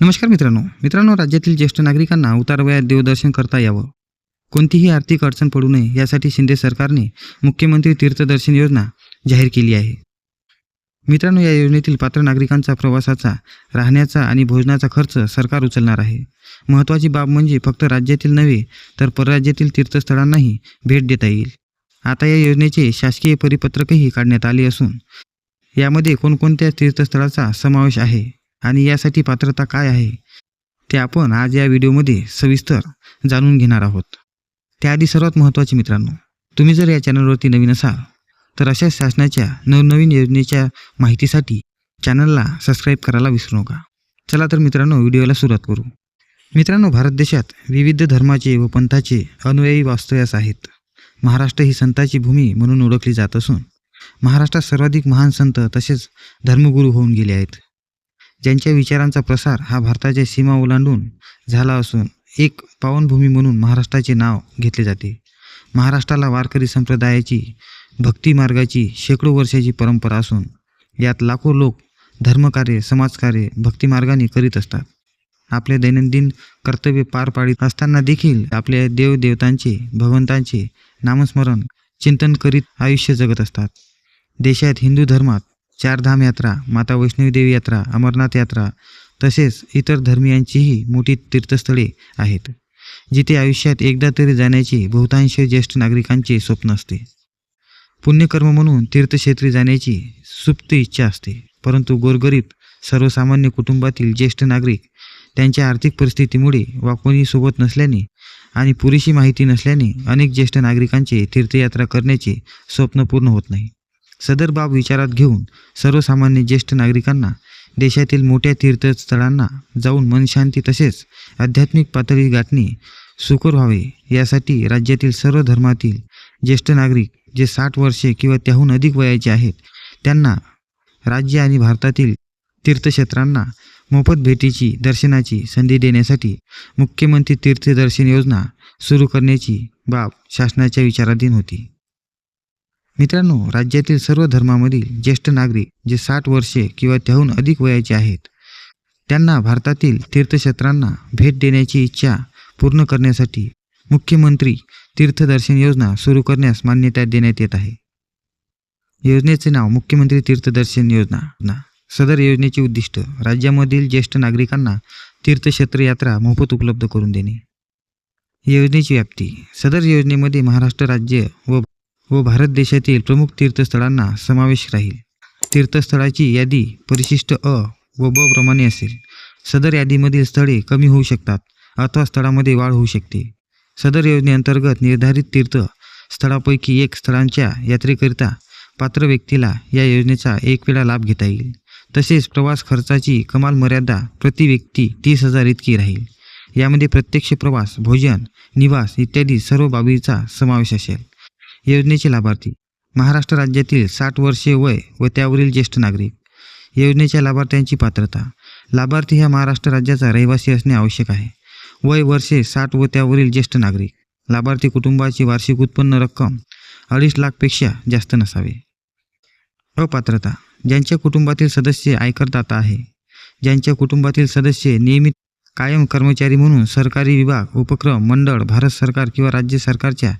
नमस्कार मित्रांनो. मित्रांनो राज्यातील ज्येष्ठ नागरिकांना उतारवयात देवदर्शन करता यावं. कोणतीही आर्थिक अडचण पडू नये यासाठी शिंदे सरकारने मुख्यमंत्री तीर्थदर्शन योजना जाहीर केली आहे. मित्रांनो या योजनेतील पात्र नागरिकांचा प्रवासाचा राहण्याचा आणि भोजनाचा खर्च सरकार उचलणार आहे. महत्त्वाची बाब म्हणजे फक्त राज्यातील नव्हे तर परराज्यातील तीर्थस्थळांनाही भेट देता येईल. आता या योजनेचे शासकीय परिपत्रकही काढण्यात आले असून यामध्ये कोणकोणत्या तीर्थस्थळाचा समावेश आहे? आणि यासाठी पात्रता काय आहे ते आपण आज या व्हिडिओमध्ये सविस्तर जाणून घेणार आहोत. त्याआधी सर्वात महत्त्वाचे मित्रांनो तुम्ही जर या चॅनलवरती नवीन असाल तर अशा शासनाच्या नवनवीन योजनेच्या माहितीसाठी चॅनलला सबस्क्राईब करायला विसरू नका. चला तर मित्रांनो व्हिडिओला सुरुवात करू. मित्रांनो भारत देशात विविध धर्माचे व पंथाचे अनुयायी वास्तव्यास आहेत. महाराष्ट्र ही संताची भूमी म्हणून ओळखली जात असून महाराष्ट्रात सर्वाधिक महान संत तसेच धर्मगुरू होऊन गेले आहेत. ज्यांच्या विचारांचा प्रसार हा भारताच्या सीमा ओलांडून झाला असून एक पावनभूमी म्हणून महाराष्ट्राचे नाव घेतले जाते. महाराष्ट्राला वारकरी संप्रदायाची भक्ती मार्गाची शेकडो वर्षाची परंपरा असून यात लाखो लोक धर्मकार्य समाजकार्य भक्तिमार्गाने करीत असतात. आपले दैनंदिन कर्तव्य पार पाडित असताना देखील आपल्या देवदेवतांचे भगवंतांचे नामस्मरण चिंतन करीत आयुष्य जगत असतात. देशात हिंदू धर्मात चारधाम यात्रा माता वैष्णवीदेवी यात्रा अमरनाथ यात्रा तसेच इतर धर्मियांचीही मोठी तीर्थस्थळे आहेत जिथे आयुष्यात एकदा तरी जाण्याचे बहुतांश ज्येष्ठ नागरिकांचे स्वप्न असते. पुण्यकर्म म्हणून तीर्थक्षेत्री जाण्याची सुप्त इच्छा असते परंतु गोरगरीब सर्वसामान्य कुटुंबातील ज्येष्ठ नागरिक त्यांच्या आर्थिक परिस्थितीमुळे वा कोणी सोबत नसल्याने आणि पुरेशी माहिती नसल्याने अनेक ज्येष्ठ नागरिकांचे तीर्थयात्रा करण्याचे स्वप्न पूर्ण होत नाही. सदर बाब विचारात घेऊन सर्वसामान्य ज्येष्ठ नागरिकांना देशातील मोठ्या तीर्थस्थळांना जाऊन मनशांती तसेच आध्यात्मिक पातळी गाठणे सुकर व्हावे यासाठी राज्यातील सर्व धर्मातील ज्येष्ठ नागरिक जे साठ वर्षे किंवा त्याहून अधिक वयाचे आहेत त्यांना राज्य आणि भारतातील तीर्थक्षेत्रांना मोफत भेटीची दर्शनाची संधी देण्यासाठी मुख्यमंत्री तीर्थदर्शन योजना सुरू करण्याची बाब शासनाच्या विचाराधीन होती. मित्रांनो राज्यातील सर्व धर्मामधील ज्येष्ठ नागरिक जे साठ वर्षे किंवा त्याहून अधिक वयाचे आहेत त्यांना भारतातील तीर्थक्षेत्रांना भेट देण्याची इच्छा पूर्ण करण्यासाठी मुख्यमंत्री तीर्थदर्शन योजना सुरू करण्यास मान्यता देण्यात येत आहे. योजनेचे नाव मुख्यमंत्री तीर्थदर्शन योजना. ना सदर योजनेचे उद्दिष्ट राज्यामधील ज्येष्ठ नागरिकांना तीर्थक्षेत्र यात्रा मोफत उपलब्ध करून देणे. योजनेची व्याप्ती. सदर योजनेमध्ये महाराष्ट्र राज्य व व भारत देशातील प्रमुख तीर्थस्थळांना समावेश राहील. तीर्थस्थळाची यादी परिशिष्ट अ व ब प्रमाणे असेल. सदर यादीमधील स्थळे कमी होऊ शकतात अथवा स्थळामध्ये वाढ होऊ शकते. सदर योजनेअंतर्गत निर्धारित तीर्थ स्थळापैकी एक स्थळांच्या यात्रेकरिता पात्र व्यक्तीला या योजनेचा एक वेळा लाभ घेता येईल. तसेच प्रवास खर्चाची कमाल मर्यादा प्रति व्यक्ती तीस हजार इतकी राहील. यामध्ये प्रत्यक्ष प्रवास भोजन निवास इत्यादी सर्व बाबीचा समावेश असेल. योजनेचे लाभार्थी. महाराष्ट्र राज्यातील साठ वर्षे वय व त्यावरील ज्येष्ठ नागरिक. योजनेच्या लाभार्थ्यांची पात्रता. लाभार्थी हा महाराष्ट्र राज्याचा रहिवासी असणे आवश्यक आहे. वय वर्षे साठ व त्यावरील ज्येष्ठ नागरिक. लाभार्थी कुटुंबाची वार्षिक उत्पन्न रक्कम अडीच लाखपेक्षा जास्त नसावे. अपात्रता. ज्यांच्या कुटुंबातील सदस्य आयकरदाता आहे. ज्यांच्या कुटुंबातील सदस्य नियमित कायम कर्मचारी म्हणून सरकारी विभाग उपक्रम मंडळ भारत सरकार किंवा राज्य सरकारच्या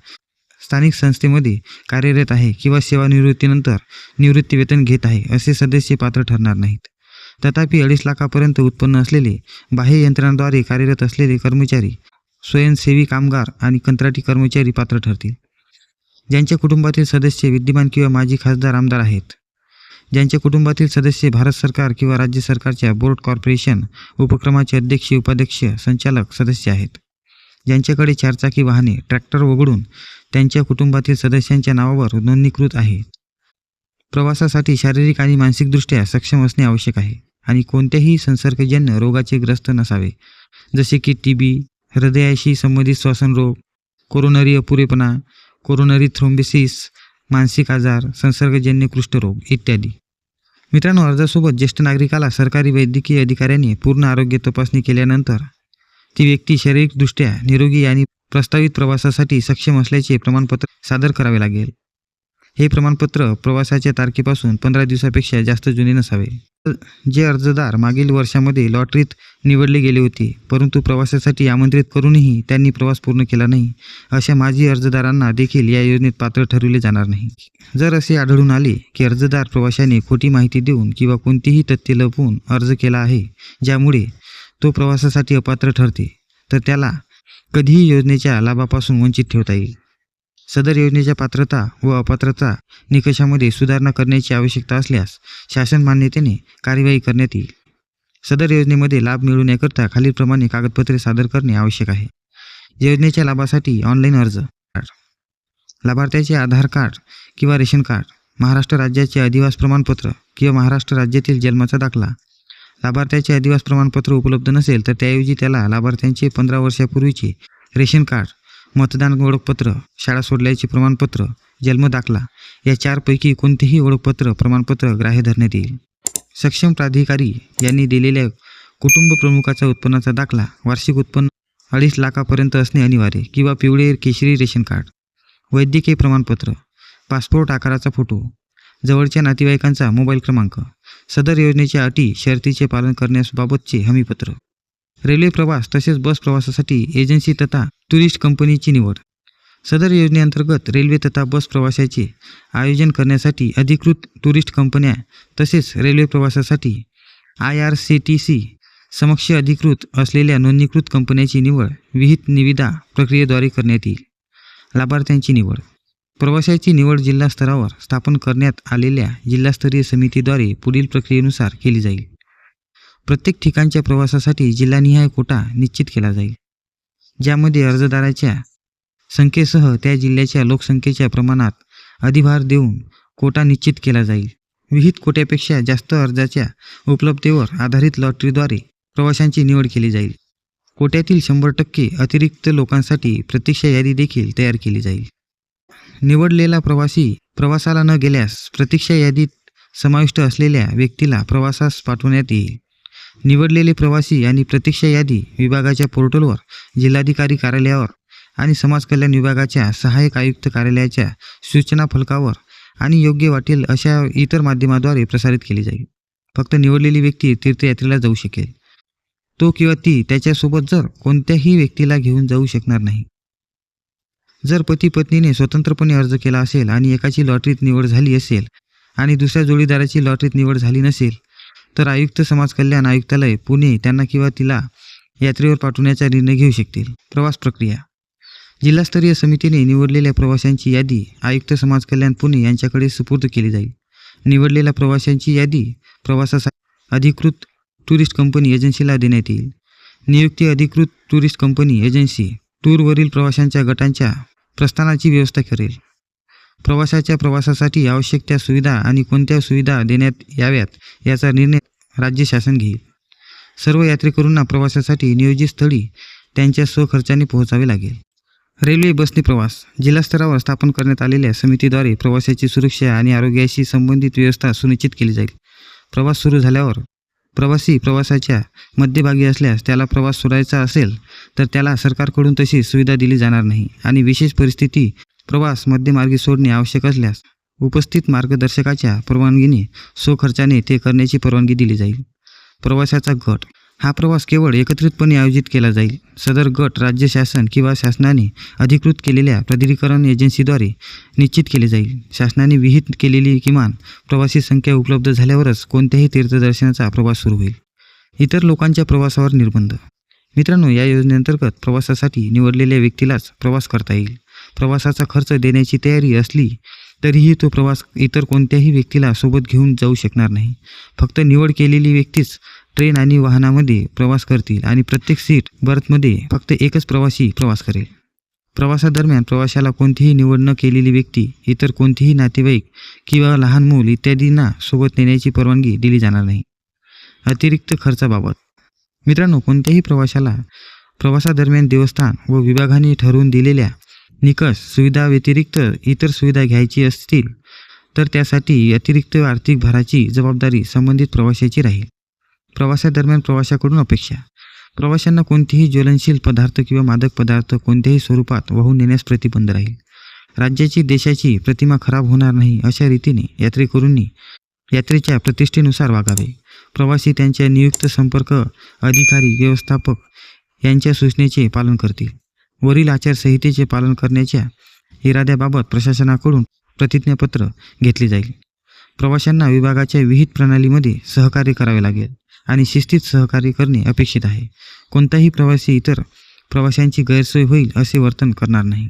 स्थानिक संस्थेमध्ये कार्यरत आहे किंवा सेवानिवृत्तीनंतर निवृत्तीवेतन घेत आहे असे सदस्य पात्र ठरणार नाहीत. तथापि अडीच लाखापर्यंत उत्पन्न असलेले बाह्य यंत्रणाद्वारे कार्यरत असलेले कर्मचारी स्वयंसेवी कामगार आणि कंत्राटी कर्मचारी पात्र ठरतील. ज्यांच्या कुटुंबातील सदस्य विद्यमान किंवा माजी खासदार आमदार आहेत. ज्यांच्या कुटुंबातील सदस्य भारत सरकार किंवा राज्य सरकारच्या बोर्ड कॉर्पोरेशन उपक्रमाचे अध्यक्ष उपाध्यक्ष संचालक सदस्य आहेत. ज्यांच्याकडे चारचाकी वाहने ट्रॅक्टर वगळून त्यांच्या कुटुंबातील सदस्यांच्या नावावर नोंदणीकृत आहे. प्रवासासाठी शारीरिक आणि मानसिकदृष्ट्या सक्षम असणे आवश्यक आहे आणि कोणत्याही संसर्गजन्य रोगाचे ग्रस्त नसावे. जसे की टी बी हृदयाशी संबंधित श्वसनरोग कोरोनरी अपुरेपणा कोरोनरी थ्रोम्बिसिस मानसिक आजार संसर्गजन्य कुष्ठरोग इत्यादी. मित्रांनो अर्जासोबत ज्येष्ठ नागरिकाला सरकारी वैद्यकीय अधिकाऱ्यांनी पूर्ण आरोग्य तपासणी केल्यानंतर ती व्यक्ती शारीरिकदृष्ट्या निरोगी आणि प्रस्तावित प्रवासासाठी सक्षम असल्याचे प्रमाणपत्र सादर करावे लागेल. हे प्रमाणपत्र प्रवासाच्या तारखेपासून पंधरा दिवसापेक्षा जास्त जुने नसावे. जे अर्जदार मागील वर्षामध्ये लॉटरीत निवडले गेले होते परंतु प्रवासासाठी आमंत्रित करूनही त्यांनी प्रवास पूर्ण केला नाही अशा माजी अर्जदारांना देखील या योजनेत पात्र ठरविले जाणार नाही. जर असे आढळून आले की अर्जदार प्रवाशाने खोटी माहिती देऊन किंवा कोणतीही तथ्य लपवून अर्ज केला आहे ज्यामुळे तो प्रवासासाठी अपात्र ठरते तर त्याला कधीही योजनेच्या लाभापासून वंचित ठेवता येईल. सदर योजनेच्या पात्रता व अपात्रता निकषामध्ये सुधारणा करण्याची आवश्यकता असल्यास शासन मान्यतेने कार्यवाही करण्यात येईल. सदर योजनेमध्ये लाभ मिळवण्याकरता खालीलप्रमाणे कागदपत्रे सादर करणे आवश्यक आहे. योजनेच्या लाभासाठी ऑनलाईन अर्ज लाभार्थ्याचे आधार कार्ड किंवा रेशन कार्ड महाराष्ट्र राज्याचे अधिवास प्रमाणपत्र किंवा महाराष्ट्र राज्यातील जन्माचा दाखला लाभार्थ्याचे अधिवास प्रमाणपत्र उपलब्ध नसेल तर त्याऐवजी त्याला लाभार्थ्यांचे पंधरा वर्षापूर्वीचे रेशन कार्ड मतदान ओळखपत्र शाळा सोडल्याचे प्रमाणपत्र जन्म दाखला या चारपैकी कोणतेही ओळखपत्र प्रमाणपत्र ग्राह्य धरण्यात येईल. सक्षम प्राधिकारी यांनी दिलेल्या कुटुंब प्रमुखाचा उत्पन्नाचा दाखला वार्षिक उत्पन्न अडीच लाखापर्यंत असणे अनिवार्य किंवा पिवळे केशरी रेशन कार्ड वैद्यकीय प्रमाणपत्र पासपोर्ट आकाराचा फोटो जवळच्या नातेवाईकांचा मोबाईल क्रमांक सदर योजनेच्या अटी शर्तीचे पालन करण्याबाबतचे हमीपत्र. रेल्वे प्रवास तसेच बस प्रवासासाठी एजन्सी तथा टुरिस्ट कंपनीची निवड. सदर योजनेअंतर्गत रेल्वे तथा बस प्रवासाचे आयोजन करण्यासाठी अधिकृत टुरिस्ट कंपन्या तसेच रेल्वे प्रवासासाठी I R C T C समक्ष अधिकृत असलेल्या नोंदणीकृत कंपन्याची निवड विहित निविदा प्रक्रियेद्वारे करण्यात येईल. लाभार्थ्यांची निवड. प्रवाशाची निवड जिल्हास्तरावर स्थापन करण्यात आलेल्या जिल्हास्तरीय समितीद्वारे पुढील प्रक्रियेनुसार केली जाईल. प्रत्येक ठिकाणच्या प्रवासासाठी जिल्हानिहाय कोटा निश्चित केला जाईल. ज्यामध्ये अर्जदाराच्या संख्येसह त्या जिल्ह्याच्या लोकसंख्येच्या प्रमाणात अधिभार देऊन कोटा निश्चित केला जाईल. विहित कोट्यापेक्षा जास्त अर्जाच्या उपलब्धतेवर आधारित लॉटरीद्वारे प्रवाशांची निवड केली जाईल. कोट्यातील शंभर टक्के अतिरिक्त लोकांसाठी प्रतीक्षा यादी देखील तयार केली जाईल. निवडलेला प्रवासी प्रवासाला न गेल्यास प्रतीक्षा यादीत समाविष्ट असलेल्या व्यक्तीला प्रवासास पाठवण्यात येईल. निवडलेले प्रवासी आणि प्रतीक्षा यादी विभागाच्या पोर्टलवर जिल्हाधिकारी कार्यालयावर आणि समाज कल्याण विभागाच्या सहाय्यक आयुक्त कार्यालयाच्या सूचना फलकावर आणि योग्य वाटेल अशा इतर माध्यमाद्वारे प्रसारित केली जाईल. फक्त निवडलेली व्यक्ती तीर्थयात्रेला जाऊ शकेल. तो किंवा ती त्याच्यासोबत जर कोणत्याही व्यक्तीला घेऊन जाऊ शकणार नाही. जर पती पत्नीने स्वतंत्रपणे अर्ज केला असेल आणि एकाची लॉटरीत निवड झाली असेल आणि दुसऱ्या जोडीदाराची लॉटरीत निवड झाली नसेल तर आयुक्त समाज कल्याण आयुक्तालय पुणे त्यांना किंवा तिला यात्रेवर पाठवण्याचा निर्णय घेऊ शकतील. प्रवास प्रक्रिया. जिल्हास्तरीय समितीने निवडलेल्या प्रवाशांची यादी आयुक्त समाज कल्याण पुणे यांच्याकडे सुपूर्द केली जाईल. निवडलेल्या प्रवाशांची यादी प्रवासासाठी अधिकृत टुरिस्ट कंपनी एजन्सीला देण्यात येईल. नियुक्ती अधिकृत टुरिस्ट कंपनी एजन्सी टूरवरील प्रवाशांच्या गटांच्या प्रस्थानाची व्यवस्था करेल. प्रवासाच्या प्रवासासाठी आवश्यक त्या सुविधा आणि कोणत्या सुविधा देण्यात याव्यात याचा निर्णय राज्य शासन घेईल. सर्व यात्रेकरूंना प्रवासासाठी नियोजित स्थळी त्यांच्या स्वखर्चाने पोहोचावे लागेल. रेल्वे बसने प्रवास जिल्हास्तरावर स्थापन करण्यात आलेल्या समितीद्वारे प्रवाशाची सुरक्षा आणि आरोग्याशी संबंधित व्यवस्था सुनिश्चित केली जाईल. प्रवास सुरू झाल्यावर प्रवासी प्रवासाच्या मध्यभागी असल्यास त्याला प्रवास सोडायचा असेल तर त्याला सरकारकडून तशी सुविधा दिली जाणार नाही. आणि विशेष परिस्थिती प्रवास मध्यमार्गी सोडणे आवश्यक असल्यास उपस्थित मार्गदर्शकाच्या परवानगीने स्वखर्चाने ते करण्याची परवानगी दिली जाईल. प्रवासाचा गट हा प्रवास केवळ एकत्रितपणे आयोजित केला जाईल. सदर गट राज्य शासन किंवा शासनाने अधिकृत केलेल्या प्राधिकरण एजन्सीद्वारे निश्चित केले जाईल. शासनाने विहित केलेली किमान प्रवासी संख्या उपलब्ध झाल्यावरच कोणत्याही तीर्थदर्शनाचा प्रवास सुरू होईल. इतर लोकांच्या प्रवासावर निर्बंध. मित्रांनो या योजनेअंतर्गत प्रवासासाठी निवडलेल्या व्यक्तीलाच प्रवास करता येईल. प्रवासाचा खर्च देण्याची तयारी असली तरीही तो प्रवास इतर कोणत्याही व्यक्तीला सोबत घेऊन जाऊ शकणार नाही. फक्त निवड केलेली व्यक्तीच ट्रेन आणि वाहनामध्ये प्रवास करतील आणि प्रत्येक सीट बर्थमध्ये फक्त एकच प्रवासी प्रवास करेल. प्रवासादरम्यान प्रवाशाला कोणतीही निवड न केलेली व्यक्ती इतर कोणतीही नातेवाईक किंवा लहान मूल इत्यादींना सोबत नेण्याची परवानगी दिली जाणार नाही. अतिरिक्त खर्चाबाबत. मित्रांनो कोणत्याही प्रवाशाला प्रवासादरम्यान देवस्थान व विभागाने ठरवून दिलेल्या निकष सुविधा व्यतिरिक्त इतर सुविधा घ्यायची असतील तर त्यासाठी अतिरिक्त आर्थिक भाराची जबाबदारी संबंधित प्रवाशाची राहील. प्रवासादरम्यान प्रवाशाकडून अपेक्षा. प्रवाशांना कोणतेही ज्वलनशील पदार्थ किंवा मादक पदार्थ कोणत्याही स्वरूपात वाहून नेण्यास प्रतिबंध राहील. राज्याची देशाची प्रतिमा खराब होणार नाही अशा रीतीने यात्रेकरूंनी यात्रेच्या प्रतिष्ठेनुसार वागावे. प्रवासी त्यांच्या नियुक्त संपर्क अधिकारी व्यवस्थापक यांच्या सूचनेचे पालन करतील. वरील आचारसंहितेचे पालन करण्याच्या इराद्याबाबत प्रशासनाकडून प्रतिज्ञापत्र घेतले जाईल. प्रवाशांना विभागाच्या विहित प्रणालीमध्ये सहकार्य करावे लागेल. आणि शिस्तीत सहकार्य करणे अपेक्षित आहे. कोणताही प्रवासी इतर प्रवाशांची गैरसोय होईल असे वर्तन करणार नाही.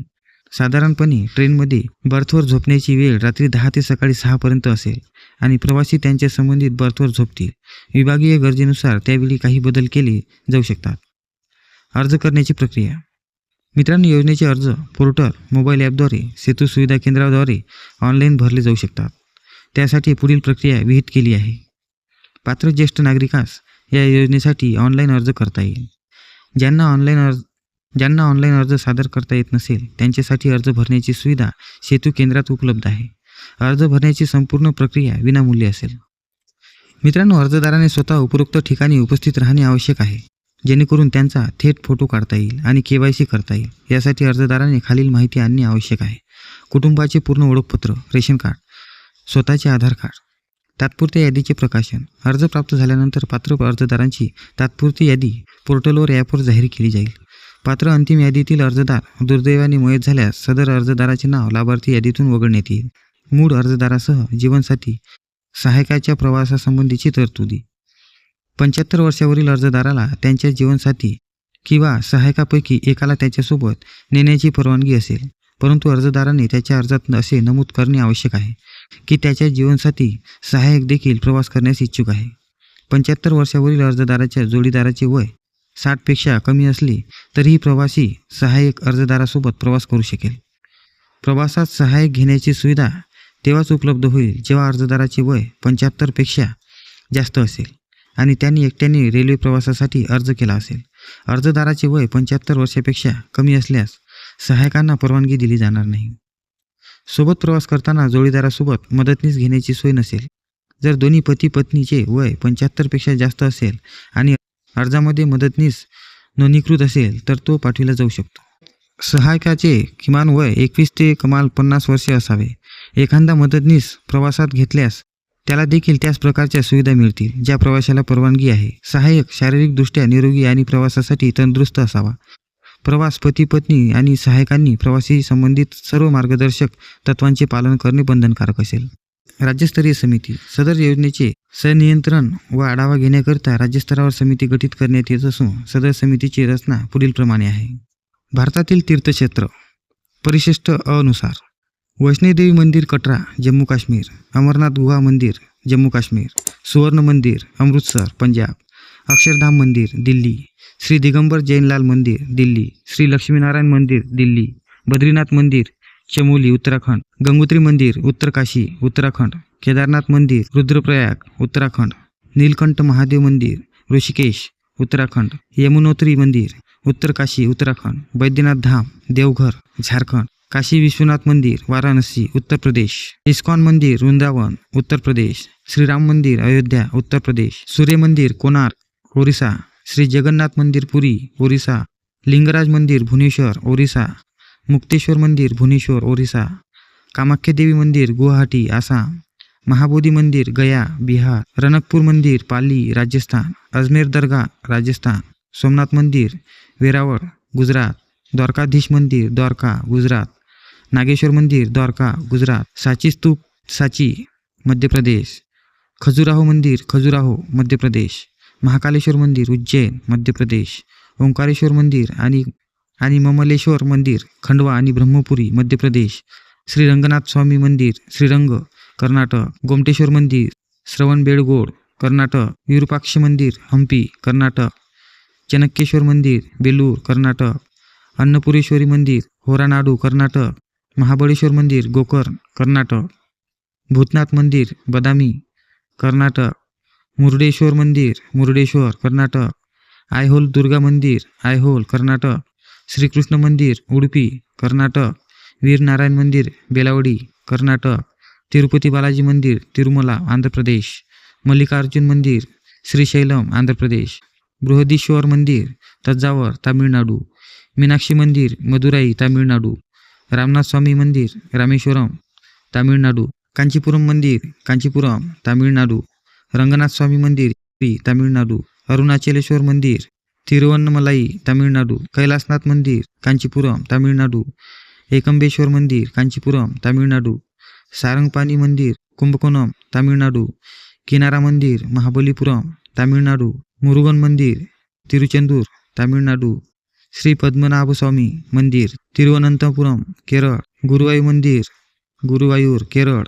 साधारणपणे ट्रेनमध्ये बर्थवर झोपण्याची वेळ रात्री दहा ते सकाळी सहापर्यंत असेल आणि प्रवासी त्यांच्या संबंधित बर्थवर झोपतील. विभागीय गरजेनुसार त्यावेळी काही बदल केले जाऊ शकतात. अर्ज करण्याची प्रक्रिया. मित्रांनो योजनेचे अर्ज पोर्टल मोबाईल ॲपद्वारे सेतू सुविधा केंद्राद्वारे ऑनलाईन भरले जाऊ शकतात. त्यासाठी पुढील प्रक्रिया विहित केली आहे. पात्र ज्येष्ठ नागरिकास या योजनेसाठी ऑनलाईन अर्ज करता येईल. ज्यांना ऑनलाईन अर्ज ज्यांना ऑनलाईन अर्ज सादर करता येत नसेल त्यांच्यासाठी अर्ज भरण्याची सुविधा सेतू केंद्रात उपलब्ध आहे. अर्ज भरण्याची संपूर्ण प्रक्रिया विनामूल्य असेल. मित्रांनो अर्जदाराने स्वतः उपरोक्त ठिकाणी उपस्थित राहणे आवश्यक आहे. जेणेकरून त्यांचा थेट फोटो काढता येईल आणि के वाय सी करता येईल. यासाठी अर्जदाराने खालील माहिती आणणे आवश्यक आहे. कुटुंबाचे पूर्ण ओळखपत्र रेशन कार्ड स्वतःचे आधार कार्ड तात्पुरत्या यादीचे प्रकाशन. अर्ज प्राप्त झाल्यानंतर पात्र अर्जदारांची तात्पुरती यादी पोर्टलवर ॲपवर जाहीर केली जाईल. पात्र अंतिम यादीतील अर्जदार दुर्दैवाने मयत झाल्यास सदर अर्जदाराचे नाव लाभार्थी यादीतून वगळण्यात येईल. मूळ अर्जदारासह जीवनसाथी सहायकाच्या प्रवासासंबंधीची तरतुदी. पंच्याहत्तर वर्षावरील अर्जदाराला त्यांच्या जीवनसाथी किंवा सहायकापैकी एकाला त्याच्यासोबत नेण्याची परवानगी असेल. परंतु अर्जदाराने त्याच्या अर्जात असे नमूद करणे आवश्यक आहे की त्याच्या जीवनसाथी सहाय्यक देखील प्रवास करण्यास इच्छुक आहे. पंच्याहत्तर वर्षावरील अर्जदाराच्या जोडीदाराचे वय साठपेक्षा कमी असले तरीही प्रवासी सहाय्यक अर्जदारासोबत प्रवास करू शकेल. प्रवासात सहाय्यक घेण्याची सुविधा तेव्हाच उपलब्ध होईल जेव्हा अर्जदाराचे वय पंच्याहत्तरपेक्षा जास्त असेल आणि त्यांनी एकट्याने रेल्वे प्रवासासाठी अर्ज केला असेल. अर्जदाराचे वय पंच्याहत्तर वर्षापेक्षा कमी असल्यास सहायकांना परवानगी दिली जाणार नाही. सोबत प्रवास करताना जोडीदारासोबत मदतनीस घेण्याची सोय नसेल जर दोन्ही पती पत्नीचे वय पंच्याहत्तरपेक्षा जास्त असेल आणि अर्जामध्ये मदतनीस नोंदणीकृत असेल तर तो पाठविला जाऊ शकतो. सहायकाचे किमान वय एकवीस ते कमाल पन्नास वर्षे असावे. एखादा मदतनीस प्रवासात घेतल्यास त्याला देखील त्याच प्रकारच्या सुविधा मिळतील ज्या प्रवाशाला परवानगी आहे. सहाय्यक शारीरिकदृष्ट्या निरोगी आणि प्रवासासाठी तंदुरुस्त असावा. प्रवास पती पत्नी आणि सहायकांनी प्रवासी संबंधित सर्व मार्गदर्शक तत्वांचे पालन करणे बंधनकारक असेल. राज्यस्तरीय समिती सदर योजनेचे सनियंत्रण व आढावा घेण्याकरिता राज्यस्तरावर समिती गठीत करण्यात येत असून सदर समितीची रचना पुढीलप्रमाणे आहे. भारतातील तीर्थक्षेत्र परिशिष्ट अनुसार. वैष्णोदेवी मंदिर कटरा जम्मू काश्मीर. अमरनाथ गुहा मंदिर जम्मू काश्मीर. सुवर्ण मंदिर अमृतसर पंजाब. अक्षरधाम मंदिर दिल्ली. श्री दिगंबर जैनलाल मंदिर दिल्ली. श्री लक्ष्मीनारायण मंदिर दिल्ली. बद्रीनाथ मंदिर चमोली उत्तराखंड. गंगोत्री मंदिर उत्तरकाशी उत्तराखंड. केदारनाथ मंदिर रुद्रप्रयाग उत्तराखंड. नीलकंठ महादेव मंदिर ऋषिकेश उत्तराखंड. यमुनोत्री मंदिर उत्तरकाशी उत्तराखंड. बैद्यनाथ धाम देवघर झारखंड. काशी विश्वनाथ मंदिर वाराणसी उत्तर प्रदेश. इस्कॉन मंदिर वृंदावन उत्तर प्रदेश. श्रीराम मंदिर अयोध्या उत्तर प्रदेश. सूर्य मंदिर कोणार्क ओरिसा. श्री जगन्नाथ मंदिर पुरी, ओरिसा, लिंगराज मंदिर, भुवनेश्वर, ओरिसा, मुक्तेश्वर मंदिर, भुवनेश्वर, ओरिसा कामाख्यादेवी मंदिर, गुवाहाटी, आसाम, महाबोधि मंदिर, गया, बिहार रनकपुर मंदिर, पाली, राजस्थान, अजमेर दरगाह, राजस्थान, सोमनाथ मंदिर, वेरावळ, गुजरात, द्वारकाधीश मंदिर, द्वारका, गुजरात, नागेश्वर मंदिर, द्वारका, गुजरात, साची स्तूप, साची, मध्य प्रदेश, खजुराहो मंदिर, खजुराहो, मध्य प्रदेश. महाकालेश्वर मंदिर उज्जैन मध्य प्रदेश ओंकारेश्वर मंदिर आणि आणि ममलेश्वर मंदिर खंडवा आणि ब्रह्मपुरी मध्य प्रदेश श्री रंगनाथ स्वामी मंदिर श्रीरंग कर्नाटक गोमटेश्वर मंदिर श्रवणबेळगोड कर्नाटक विरूपाक्ष मंदिर हंपी कर्नाटक चनक्केश्वर मंदिर बेलूर कर्नाटक अन्नपुरेश्वरी मंदिर होरानाडू कर्नाटक महाबळेश्वर मंदिर गोकर्ण कर्नाटक भूतनाथ मंदिर बदामी कर्नाटक मुर्डेश्वर मंदिर मुर्डेश्वर कर्नाटक. आयहोल दुर्गा मंदिर आयहोल कर्नाटक. श्रीकृष्ण मंदिर उडुपी कर्नाटक. वीरनारायण मंदिर बेलावडी कर्नाटक. तिरुपती बालाजी मंदिर तिरुमला आंध्र प्रदेश. मल्लिकार्जुन मंदिर श्रीशैलम आंध्र प्रदेश. बृहदीश्वर मंदिर तज्जावर तामिळनाडू. मीनाक्षी मंदिर मदुराई तामिळनाडू. रामनाथ स्वामी मंदिर रामेश्वरम तामिळनाडू. कांचीपुरम मंदिर कांचीपुरम तामिळनाडू. रंगनाथ स्वामी मंदिर तामिळनाडू. अरुणाचलेश्वर मंदिर तिरुवन्नमलाई तामिळनाडू. कैलासनाथ मंदिर कांचीपुरम तामिळनाडू. एकंबेश्वर मंदिर कांचीपुरम तामिळनाडू. सारंगपाणी मंदिर कुंभकोणम तामिळनाडू. किनारा मंदिर महाबलीपुरम तामिळनाडू. मुरुगन मंदिर तिरुचेंदूर तामिळनाडू. श्री पद्मनाभस्वामी मंदिर तिरुवनंतपुरम केरळ. गुरुवायू मंदिर गुरुवायूर केरळ.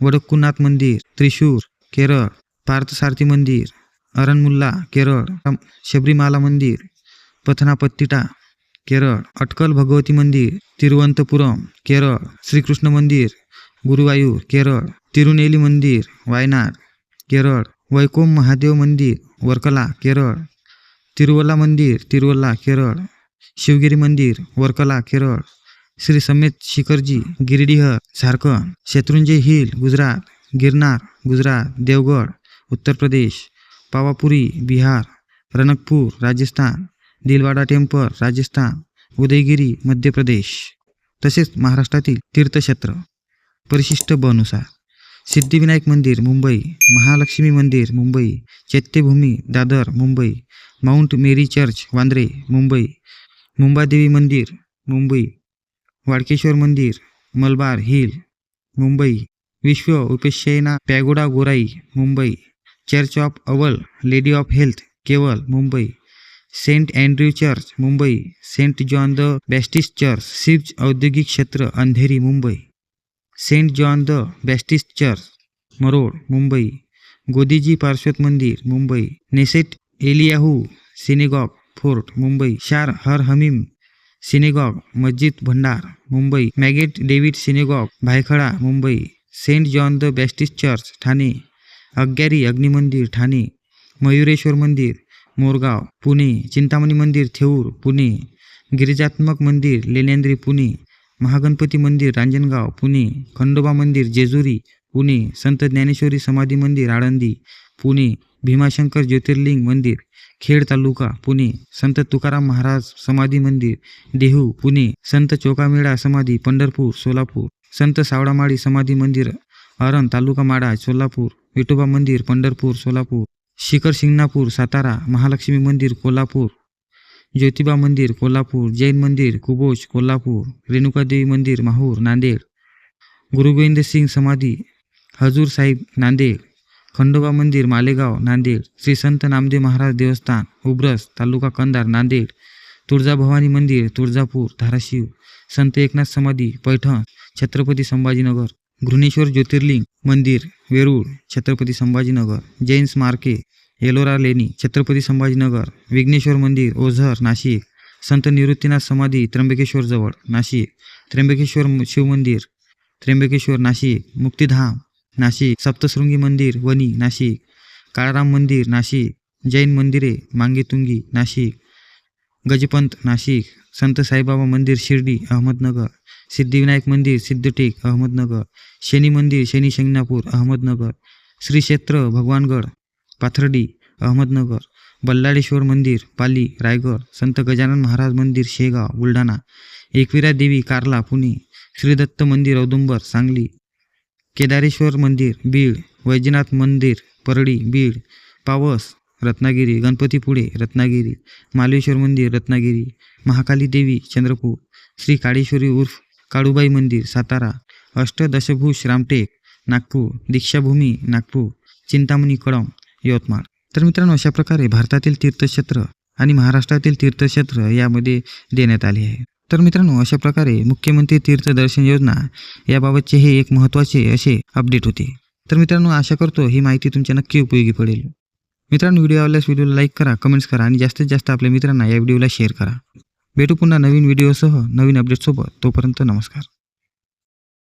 वडक्कुनाथ मंदिर त्रिशूर. केरळ पार्थसारथी मंदिर अरणमुल्ला केरळ शबरीमाला मंदिर पथनापत्तिटा केरळ अटकल भगवती मंदिर तिरुवनंतपुरम केरळ श्रीकृष्ण मंदिर गुरुवायूर केरळ तिरुनेली मंदिर वायनाड केरळ वैकोम महादेव मंदिर वर्कला केरळ तिरुवल्ला मंदिर तिरुवल्ला केरळ शिवगिरी मंदिर वर्कला केरळ श्री समेत शिखरजी गिरिडीह झारखंड शत्रुंजय हिल गुजरात गिरनार गुजरात देवगड उत्तर प्रदेश पावापुरी बिहार रनकपूर राजस्थान दिलवाडा टेम्पल राजस्थान उदयगिरी मध्य प्रदेश. तसेच महाराष्ट्रातील तीर्थक्षेत्र. परिशिष्ट बनुसार. सिद्धिविनायक मंदिर मुंबई. महालक्ष्मी मंदिर Mumbai. Chaityabhoomi Dadar Mumbai. Mount Mary church Bandra Mumbai. Mumbadevi मंदिर मुंबई. वाडकेश्वर मंदिर मलबार हिल मुंबई. विश्व उपेशयना pagoda Gorai, Mumbai. Church of Our Lady of Health Cavel Mumbai. Saint Andrew church, Mumbai. Saint John the Baptist church SEEPZ औद्योगिक क्षेत्र, Andheri, Mumbai. Saint John the Baptist church Marol Mumbai. Godiji Parshvat मंदिर, Mumbai. Knesset Eliyahoo synagogue Fort, Mumbai. Shaar Har Hamim synagogue, Masjid Bandar, Mumbai. मॅगेट David synagogue, Byculla, Mumbai. Saint John the Baptist church Thane agiary अग्निमंदिर ठाणे मयुरेश्वर मंदिर मोरगाव पुणे चिंतामणी मंदिर थेऊर पुणे गिरिजात्मक मंदिर लेण्यांद्री पुणे महागणपती मंदिर रांजणगाव पुणे खंडोबा मंदिर जेजुरी पुणे संत ज्ञानेश्वरी समाधी मंदिर आळंदी पुणे भीमाशंकर ज्योतिर्लिंग मंदिर खेड तालुका पुणे संत तुकाराम महाराज समाधी मंदिर देहू पुणे संत चोकामेळा समाधी पंढरपूर सोलापूर संत सावडामाळी समाधी मंदिर अरण तालुका माडा सोलापूर विठोबा मंदिर पंढरपूर सोलापूर शिखर शिंगणापूर सातारा महालक्ष्मी मंदिर कोल्हापूर ज्योतिबा मंदिर कोल्हापूर जैन मंदिर कुबोज कोल्हापूर रेणुकादेवी मंदिर माहूर नांदेड गुरु गोविंद सिंग समाधी हजूर साहिब नांदेड खंडोबा मंदिर मालेगाव नांदेड श्री संत नामदेव महाराज देवस्थान उब्रस तालुका कंधार नांदेड तुळजाभवानी मंदिर तुळजापूर धाराशिव संत एकनाथ समाधी पैठण छत्रपती संभाजीनगर घृणेश्वर ज्योतिर्लिंग मंदिर वेरूळ छत्रपती संभाजीनगर जैन स्मारके एलोरा लेणी छत्रपती संभाजीनगर विघ्नेश्वर मंदिर ओझर नाशिक संत निवृत्तीनाथ समाधी त्र्यंबकेश्वरजवळ नाशिक त्र्यंबकेश्वर शिवमंदिर त्र्यंबकेश्वर नाशिक मुक्तिधाम नाशिक सप्तशृंगी मंदिर वणी नाशिक काळाराम मंदिर नाशिक जैन मंदिरे मांगेतुंगी नाशिक गजपंत नाशिक संत साईबाबा मंदिर शिर्डी अहमदनगर सिद्धिविनायक मंदिर सिद्धटेक अहमदनगर शनी मंदिर शनी शिंगणापूर अहमदनगर श्री क्षेत्र भगवानगड पाथर्डी अहमदनगर बल्लाळेश्वर मंदिर पाली रायगड संत गजानन महाराज मंदिर शेगाव बुलढाणा एकविरा देवी कार्ला पुणे श्रीदत्त मंदिर औदुंबर सांगली केदारेश्वर मंदिर बीड वैजनाथ मंदिर परळी बीड पावस रत्नागिरी गणपतीपुळे रत्नागिरी मालेश्वर मंदिर रत्नागिरी महाकाली देवी चंद्रपूर श्री काळेश्वरी उर्फ काळूबाई मंदिर सातारा अष्टदशभूष रामटेक नागपूर दीक्षाभूमी नागपूर चिंतामणी कळम यवतमाळ. तर मित्रांनो अशा प्रकारे भारतातील तीर्थक्षेत्र आणि महाराष्ट्रातील तीर्थक्षेत्र यामध्ये देण्यात आले आहे. तर मित्रांनो अशा प्रकारे मुख्यमंत्री तीर्थदर्शन योजना याबाबतचे हे एक महत्त्वाचे असे अपडेट होते. तर मित्रांनो आशा करतो ही माहिती तुमच्या नक्की उपयोगी पडेल. मित्रांनो व्हिडिओ आवडल्यास व्हिडिओला लाईक करा कमेंट्स करा आणि जास्तीत जास्त आपल्या मित्रांना या व्हिडिओला शेअर करा. भेटू पुन्हा नवीन व्हिडिओसह नवीन अपडेटसोबत तोपर्यंत नमस्कार.